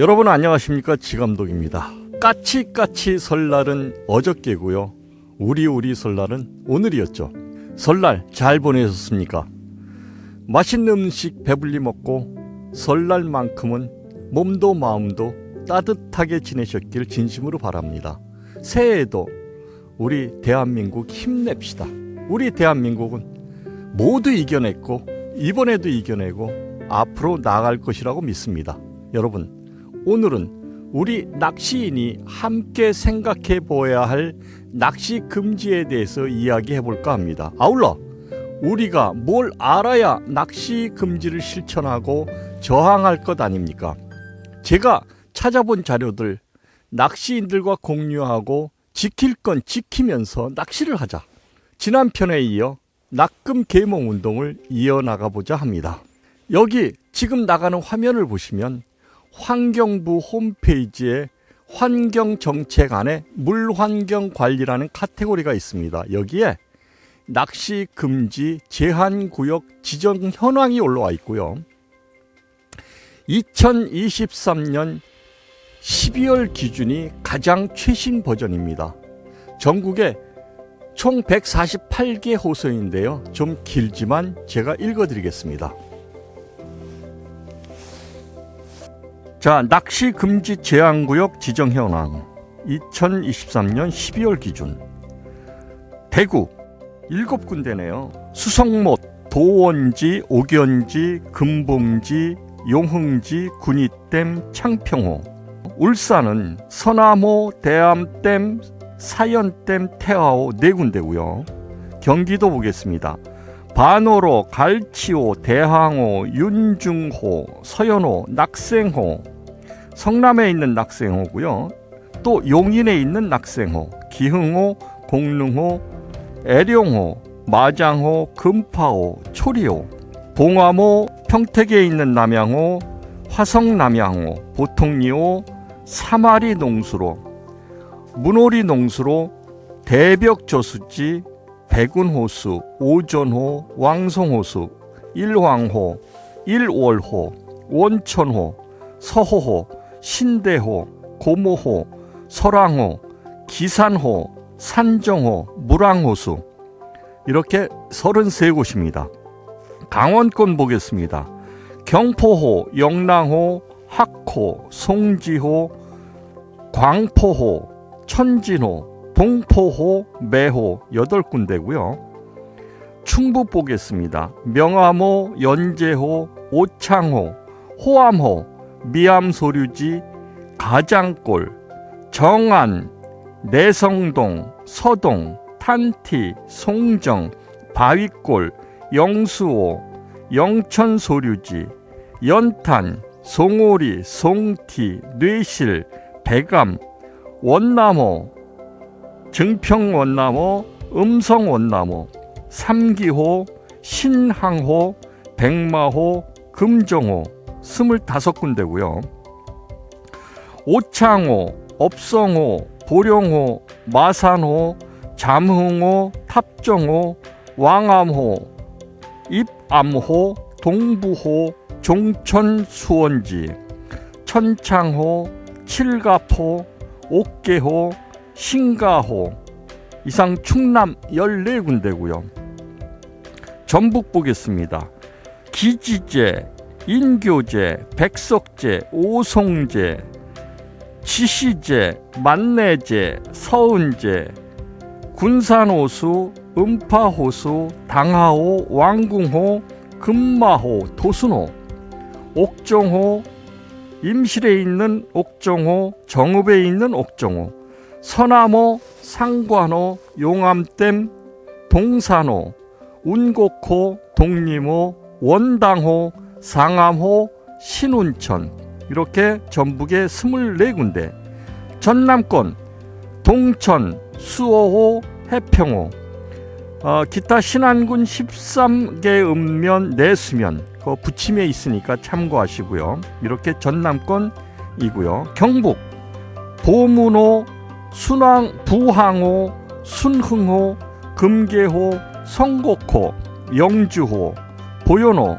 여러분 안녕하십니까 지감독입니다. 까치까치 설날은 어저께고요. 우리 우리 설날은 오늘이었죠. 설날 잘 보내셨습니까? 맛있는 음식 배불리 먹고 설날만큼은 몸도 마음도 따뜻하게 지내셨길 진심으로 바랍니다. 새해에도 우리 대한민국 힘냅시다. 우리 대한민국은 모두 이겨냈고 이번에도 이겨내고 앞으로 나아갈 것이라고 믿습니다. 여러분, 오늘은 우리 낚시인이 함께 생각해 보아야 할 낚시 금지에 대해서 이야기해 볼까 합니다. 아울러 우리가 뭘 알아야 낚시 금지를 실천하고 저항할 것 아닙니까? 제가 찾아본 자료들 낚시인들과 공유하고 지킬 건 지키면서 낚시를 하자. 지난 편에 이어 낙금 계몽 운동을 이어나가 보자 합니다. 여기 지금 나가는 화면을 보시면 환경부 홈페이지에 환경정책 안에 물환경관리라는 카테고리가 있습니다. 여기에 낚시 금지 제한 구역 지정 현황이 올라와 있고요. 2023년 12월 기준이 가장 최신 버전입니다. 전국에 총 148개 호소인데요. 좀 길지만 제가 읽어드리겠습니다. 자, 낚시 금지 제한 구역 지정 현황 2023년 12월 기준 대구 7군데네요. 수성못, 도원지, 옥연지, 금봉지, 용흥지, 군위댐, 창평호 울산은 서남호, 대암댐, 사연댐, 태화호 네 군데고요. 경기도 보겠습니다. 반호로, 갈치호, 대항호, 윤중호, 서연호, 낙생호, 성남에 있는 낙생호고요. 또 용인에 있는 낙생호, 기흥호, 공릉호, 애룡호, 마장호, 금파호, 초리호, 봉화모, 평택에 있는 남양호, 화성 남양호, 보통리호, 사마리 농수로, 문오리 농수로, 대벽 저수지, 백운호수, 오전호, 왕송호수, 일황호, 일월호, 원천호, 서호호, 신대호, 고모호, 설왕호, 기산호, 산정호, 물왕호수 이렇게 33곳입니다. 강원권 보겠습니다. 경포호, 영랑호, 학호, 송지호, 광포호, 천진호, 동포호, 매호 8군데고요. 충북 보겠습니다. 명암호, 연제호, 오창호, 호암호, 미암소류지, 가장골, 정안, 내성동, 서동, 탄티, 송정, 바위골, 영수호, 영천소류지, 연탄, 송오리, 송티, 뇌실, 배감, 원나무, 증평원나무, 음성원나무, 삼기호, 신항호, 백마호, 금정호 25군데고요. 오창호, 업성호, 보령호, 마산호, 잠흥호, 탑정호, 왕암호, 입암호, 동부호, 종천 수원지, 천창호, 칠갑호, 옥계호, 신가호 이상 충남 14군데고요. 전북 보겠습니다. 기지제, 인교제, 백석제, 오송제, 지시제, 만내제, 서은제, 군산호수, 음파호수, 당하호, 왕궁호, 금마호, 도순호, 옥정호, 임실에 있는 옥정호, 정읍에 있는 옥정호, 서남호, 상관호, 용암댐, 동산호, 운곡호, 독림호, 원당호, 상암호, 신운천 이렇게 전북에 24군데 전남권 동천, 수호호, 해평호 어, 기타 신안군 13개 읍면 내수면 그 부침에 있으니까 참고하시고요. 이렇게 전남권이고요. 경북 보문호, 순왕, 부항호, 순흥호, 금계호, 성곡호, 영주호, 보현호,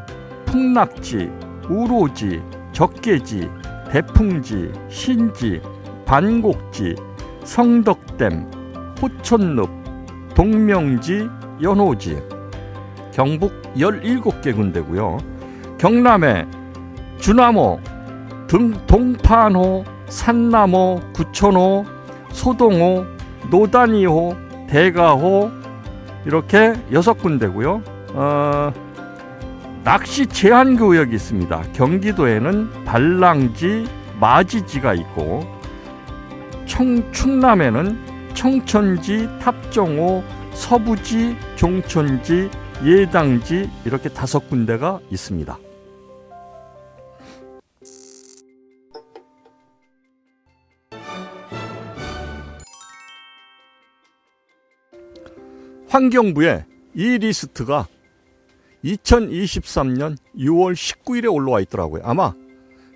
풍락지, 우로지, 적개지, 대풍지, 신지, 반곡지, 성덕댐, 호촌늪, 동명지, 연호지, 경북 17개 군데고요. 경남에 주나모, 등 동판호, 산나모, 구천호, 소동호, 노단이호, 대가호 이렇게 여섯 군데고요. 어, 낚시 제한 구역이 있습니다. 경기도에는 발랑지, 마지지가 있고 청, 충남에는 청천지, 탑정호, 서부지, 종천지, 예당지 이렇게 다섯 군데가 있습니다. 환경부에 이 리스트가 2023년 6월 19일에 올라와 있더라고요. 아마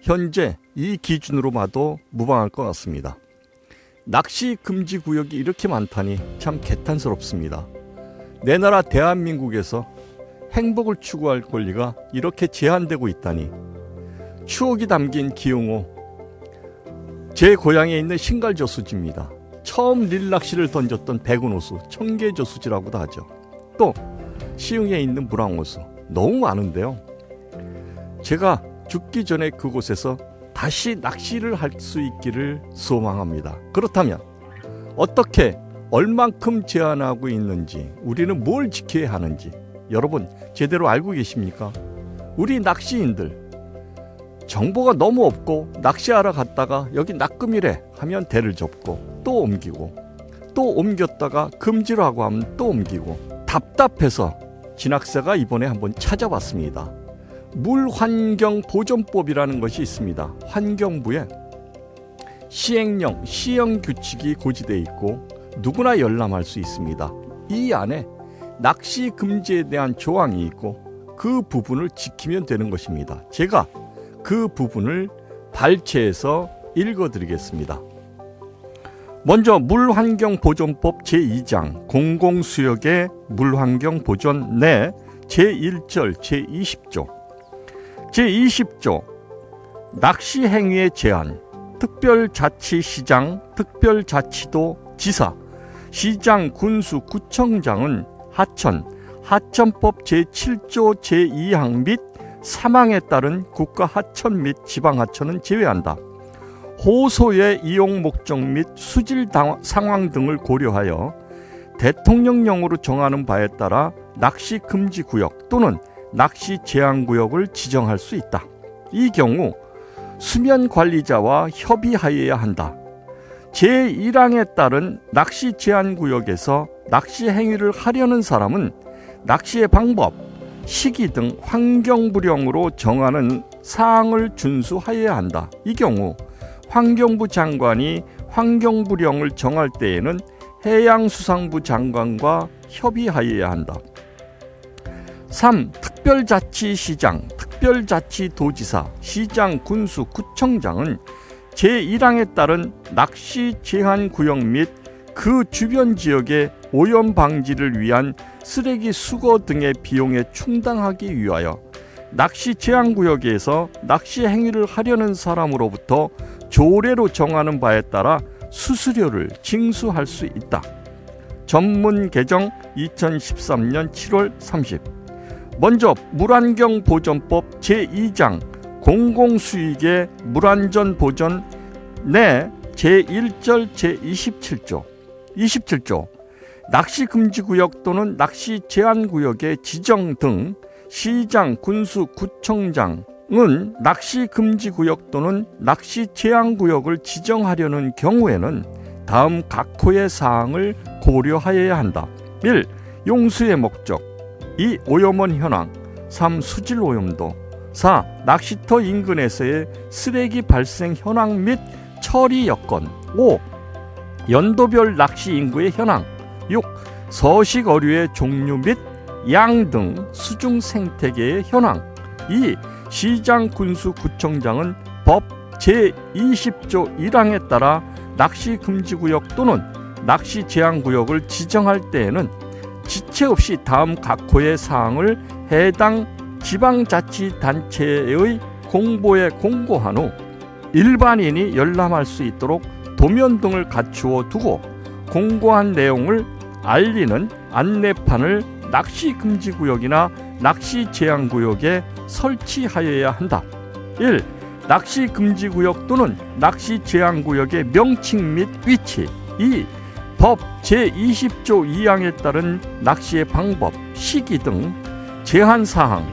현재 이 기준으로 봐도 무방할 것 같습니다. 낚시 금지 구역이 이렇게 많다니 참 개탄스럽습니다. 내 나라 대한민국에서 행복을 추구할 권리가 이렇게 제한되고 있다니 추억이 담긴 기흥호 제 고향에 있는 신갈저수지입니다. 처음 릴낚시를 던졌던 백운호수 청계저수지라고도 하죠. 또 시흥에 있는 물왕호수 너무 많은데요. 제가 죽기 전에 그곳에서 다시 낚시를 할 수 있기를 소망합니다. 그렇다면 어떻게 얼만큼 제한하고 있는지 우리는 뭘 지켜야 하는지 여러분 제대로 알고 계십니까? 우리 낚시인들 정보가 너무 없고 낚시하러 갔다가 여기 낚금이래 하면 대를 접고 또 옮기고 또 옮겼다가 금지로 하고 하면 또 옮기고 답답해서 진학사가 이번에 한번 찾아봤습니다. 물환경보존법이라는 것이 있습니다. 환경부에 시행령, 시행 규칙이 고지되어 있고 누구나 열람할 수 있습니다. 이 안에 낚시 금지에 대한 조항이 있고 그 부분을 지키면 되는 것입니다. 제가 그 부분을 발췌해서 읽어드리겠습니다. 먼저 물환경보존법 제2장 공공수역의 물환경보존 내 제1절 제20조 제20조 낚시 행위의 제한 특별자치시장 특별자치도 지사 시장 군수 구청장은 하천 하천법 제7조 제2항 및 사망에 따른 국가 하천 및 지방 하천은 제외한다. 호소의 이용 목적 및 수질 당- 상황 등을 고려하여 대통령령으로 정하는 바에 따라 낚시 금지 구역 또는 낚시 제한 구역을 지정할 수 있다. 이 경우 수면 관리자와 협의하여야 한다. 제1항에 따른 낚시 제한 구역에서 낚시 행위를 하려는 사람은 낚시의 방법, 시기 등 환경부령으로 정하는 사항을 준수하여야 한다. 이 경우 환경부 장관이 환경부령을 정할 때에는 해양수산부 장관과 협의하여야 한다. 3. 특별자치시장, 특별자치도지사, 시장, 군수, 구청장은 제1항에 따른 낚시 제한 구역 및 그 주변 지역의 오염 방지를 위한 쓰레기 수거 등의 비용에 충당하기 위하여 낚시 제한 구역에서 낚시 행위를 하려는 사람으로부터 조례로 정하는 바에 따라 수수료를 징수할 수 있다. 전문 개정 2013년 7월 30. 먼저 물환경보전법 제2장 공공수익의 물안전 보전 내 제1절 제27조 27조 낚시 금지 구역 또는 낚시 제한 구역의 지정 등 시장, 군수, 구청장 은 낚시 금지 구역 또는 낚시 제한 구역을 지정하려는 경우에는 다음 각 호의 사항을 고려하여야 한다. 1. 용수의 목적 2. 오염원 현황 3. 수질 오염도 4. 낚시터 인근에서의 쓰레기 발생 현황 및 처리 여건 5. 연도별 낚시 인구의 현황 6. 서식 어류의 종류 및 양 등 수중 생태계의 현황 2. 시장 군수 구청장은 법 제20조 1항에 따라 낚시 금지 구역 또는 낚시 제한 구역을 지정할 때에는 지체 없이 다음 각 호의 사항을 해당 지방자치단체의 공보에 공고한 후 일반인이 열람할 수 있도록 도면 등을 갖추어 두고 공고한 내용을 알리는 안내판을 낚시 금지 구역이나 낚시 제한 구역에 설치하여야 한다. 1. 낚시 금지 구역 또는 낚시 제한 구역의 명칭 및 위치. 2. 법 제20조 2항에 따른 낚시의 방법, 시기 등 제한 사항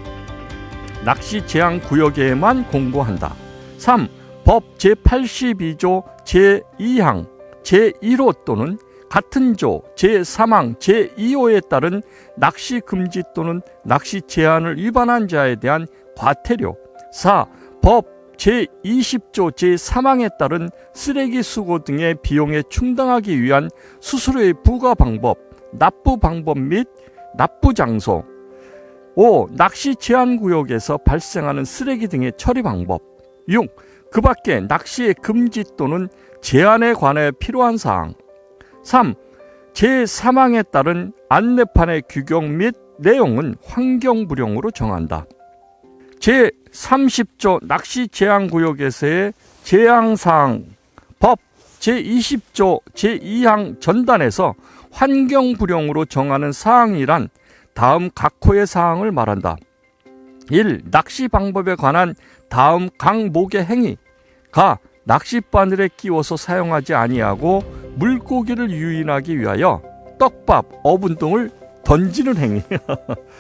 낚시 제한 구역에만 공고한다. 3. 법 제82조 제2항 제1호 또는 같은 조 제3항 제2호에 따른 낚시 금지 또는 낚시 제한을 위반한 자에 대한 과태료 4. 법 제20조 제3항에 따른 쓰레기 수거 등의 비용에 충당하기 위한 수수료의 부과 방법, 납부 방법 및 납부 장소 5. 낚시 제한 구역에서 발생하는 쓰레기 등의 처리 방법 6. 그 밖에 낚시의 금지 또는 제한에 관해 필요한 사항 3. 제3항에 따른 안내판의 규격 및 내용은 환경부령으로 정한다. 제30조 낚시 제한 구역에서의 제한사항 법 제20조 제2항 전단에서 환경부령으로 정하는 사항이란 다음 각 호의 사항을 말한다. 1. 낚시 방법에 관한 다음 강목의 행위 가 낚싯바늘에 끼워서 사용하지 아니하고 물고기를 유인하기 위하여 떡밥, 어분 등을 던지는 행위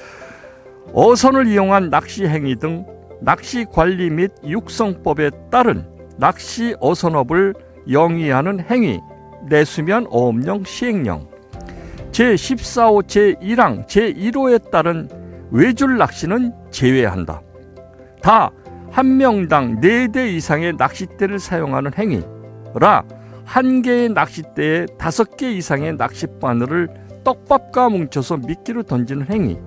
어선을 이용한 낚시 행위 등 낚시 관리 및 육성법에 따른 낚시 어선업을 영위하는 행위 내수면 어업령 시행령 제14호 제1항 제1호에 따른 외줄 낚시는 제외한다. 다 한 명당 4대 이상의 낚싯대를 사용하는 행위라 한 개의 낚싯대에 다섯 개 이상의 낚싯바늘을 떡밥과 뭉쳐서 미끼로 던지는 행위.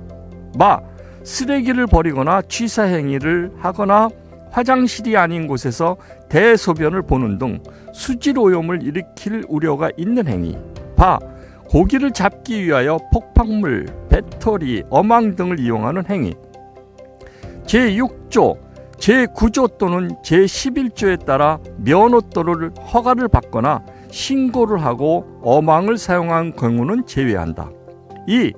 마 쓰레기를 버리거나 취사 행위를 하거나 화장실이 아닌 곳에서 대소변을 보는 등 수질 오염을 일으킬 우려가 있는 행위. 바 고기를 잡기 위하여 폭발물, 배터리, 어망 등을 이용하는 행위. 제6조, 제9조 또는 제11조에 따라 면허도를 허가를 받거나 신고를 하고 어망을 사용한 경우는 제외한다. 2.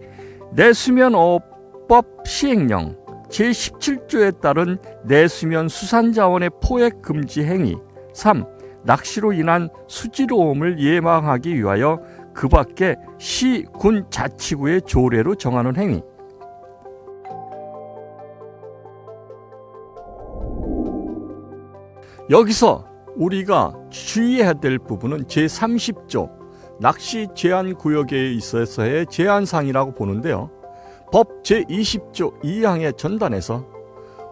내수면 어법 시행령 제17조에 따른 내수면 수산자원의 포획 금지 행위 3. 낚시로 인한 수질오염을 예방하기 위하여 그 밖에 시, 군, 자치구의 조례로 정하는 행위 여기서 우리가 주의해야 될 부분은 제30조 낚시 제한 구역에 있어서의 제한상이라고 보는데요. 법 제20조 2항의 전단에서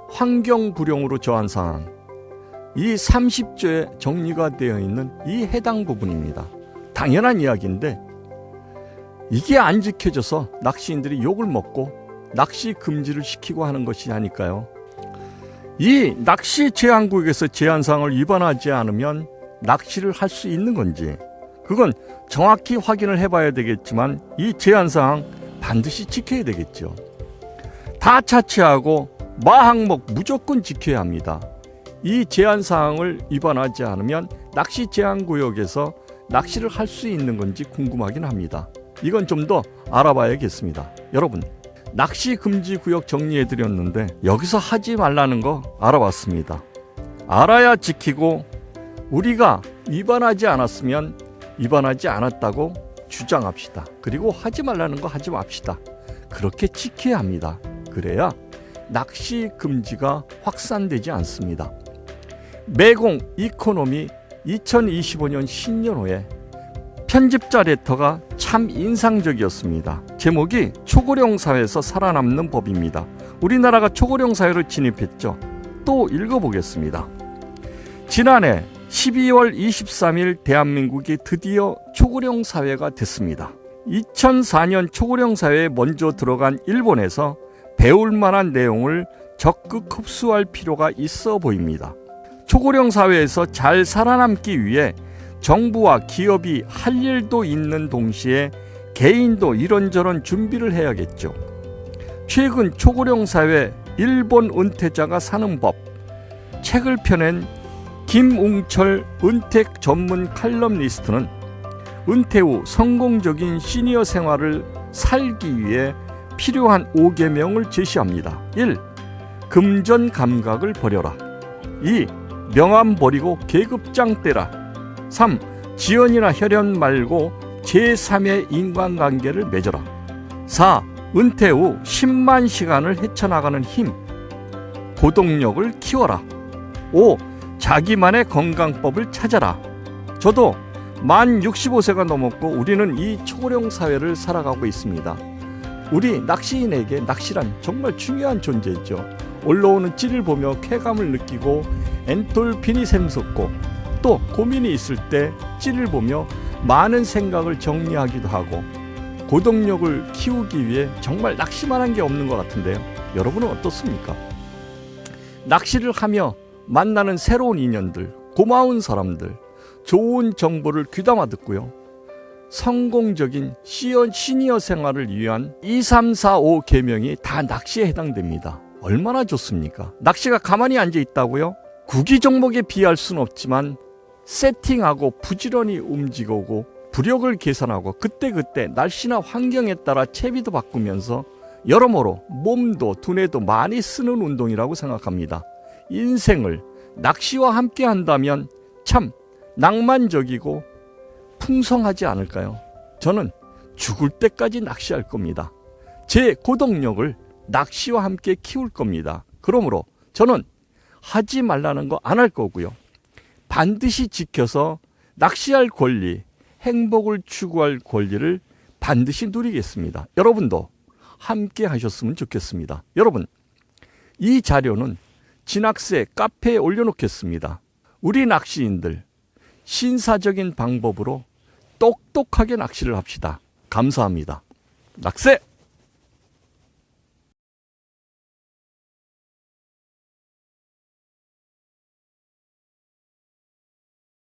환경불용으로 저한 사항 이 30조에 정리가 되어 있는 이 해당 부분입니다. 당연한 이야기인데 이게 안 지켜져서 낚시인들이 욕을 먹고 낚시 금지를 시키고 하는 것이 아닐까요? 이 낚시 제한구역에서 제한사항을 위반하지 않으면 낚시를 할 수 있는 건지 그건 정확히 확인을 해봐야 되겠지만 이 제한사항 반드시 지켜야 되겠죠. 다 차치하고 마항목 무조건 지켜야 합니다. 이 제한사항을 위반하지 않으면 낚시 제한구역에서 낚시를 할 수 있는 건지 궁금하긴 합니다. 이건 좀 더 알아봐야겠습니다. 여러분, 낚시 금지 구역 정리해 드렸는데 여기서 하지 말라는 거 알아봤습니다. 알아야 지키고 우리가 위반하지 않았으면 위반하지 않았다고 주장합시다. 그리고 하지 말라는 거 하지 맙시다. 그렇게 지켜야 합니다. 그래야 낚시 금지가 확산되지 않습니다. 매공 이코노미 2025년 신년호에 편집자 레터가 참 인상적이었습니다. 제목이 초고령 사회에서 살아남는 법입니다. 우리나라가 초고령 사회로 진입했죠. 또 읽어보겠습니다. 지난해 12월 23일 대한민국이 드디어 초고령 사회가 됐습니다. 2004년 초고령 사회에 먼저 들어간 일본에서 배울 만한 내용을 적극 흡수할 필요가 있어 보입니다. 초고령 사회에서 잘 살아남기 위해 정부와 기업이 할 일도 있는 동시에 개인도 이런저런 준비를 해야겠죠. 최근 초고령 사회 일본 은퇴자가 사는 법 책을 펴낸 김웅철 은택 전문 칼럼니스트는 은퇴 후 성공적인 시니어 생활을 살기 위해 필요한 5계명을 제시합니다. 1. 금전 감각을 버려라. 2. 명함 버리고 계급장 떼라. 3. 지연이나 혈연 말고 제3의 인간관계를 맺어라. 4. 은퇴 후 10만 시간을 헤쳐나가는 힘. 고동력을 키워라. 5. 자기만의 건강법을 찾아라. 저도 만 65세가 넘었고 우리는 이 초고령 사회를 살아가고 있습니다. 우리 낚시인에게 낚시란 정말 중요한 존재죠. 올라오는 찌를 보며 쾌감을 느끼고 엔돌핀이 샘솟고 또 고민이 있을 때 찌를 보며 많은 생각을 정리하기도 하고 고동력을 키우기 위해 정말 낚시만한 게 없는 것 같은데요. 여러분은 어떻습니까? 낚시를 하며 만나는 새로운 인연들, 고마운 사람들, 좋은 정보를 귀담아 듣고요. 성공적인 시어, 시니어 생활을 위한 2, 3, 4, 5 계명이 다 낚시에 해당됩니다. 얼마나 좋습니까? 낚시가 가만히 앉아 있다고요? 구기 종목에 비할 수는 없지만 세팅하고 부지런히 움직이고 부력을 계산하고 그때그때 날씨나 환경에 따라 채비도 바꾸면서 여러모로 몸도 두뇌도 많이 쓰는 운동이라고 생각합니다. 인생을 낚시와 함께 한다면 참 낭만적이고 풍성하지 않을까요? 저는 죽을 때까지 낚시할 겁니다. 제 고동력을 낚시와 함께 키울 겁니다. 그러므로 저는 하지 말라는 거 안 할 거고요. 반드시 지켜서 낚시할 권리, 행복을 추구할 권리를 반드시 누리겠습니다. 여러분도 함께 하셨으면 좋겠습니다. 여러분, 이 자료는 진학세 카페에 올려놓겠습니다. 우리 낚시인들 신사적인 방법으로 똑똑하게 낚시를 합시다. 감사합니다. 낚세!